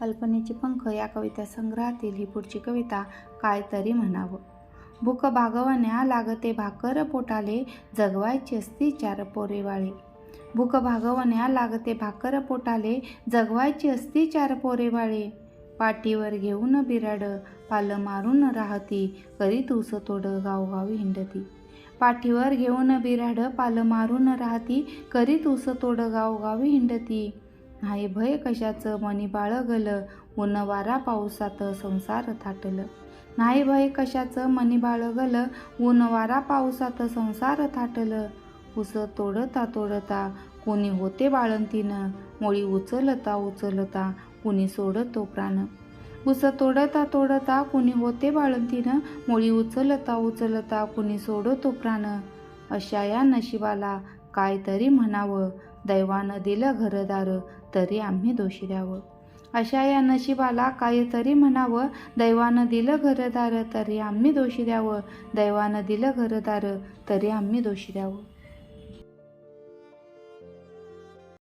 कल्पनेचे पंख या कविता संग्रहातील ही पुढची कविता काय तरी म्हणावं. भूक भागवण्या लागते भाकर पोटाले जगवायची असती चार पोरेवाळे भूक भागवण्या लागते भाकर पोटाले जगवायची असती चार पोरेवाळे पाठीवर घेऊन बिराड पाल मारून राहती करीत ऊस तोड गावगावी हिंडती. पाठीवर घेऊन बिराड पाल मारून राहती करीत ऊस तोड गावगावी हिंडती. नाही भय कशाचं? मनी बाळगल ऊन वारा पावसात संसार थाटलं. नाही भय कशाचं? मनी बाळगल ऊन वारा पावसात संसार थाटलं. उस तोडता तोडता कोणी होते बाळंतीनं मोळी उचलता उचलता कुणी सोडतो प्राण. उस तोडता तोडता कुणी होते बाळंतीनं मोळी उचलता उचलता कुणी सोडतो प्राण. अशा या नशिबाला काय तरी म्हणावं. दैवानं दिलं घरदार तरी आम्ही दोषी द्यावं अशा या नशिबाला काहीतरी तरी म्हणावं. दैवानं दिलं घरदार तरी आम्ही दोषी द्यावं दैवानं दिलं घरदार तरी आम्ही दोषी द्यावं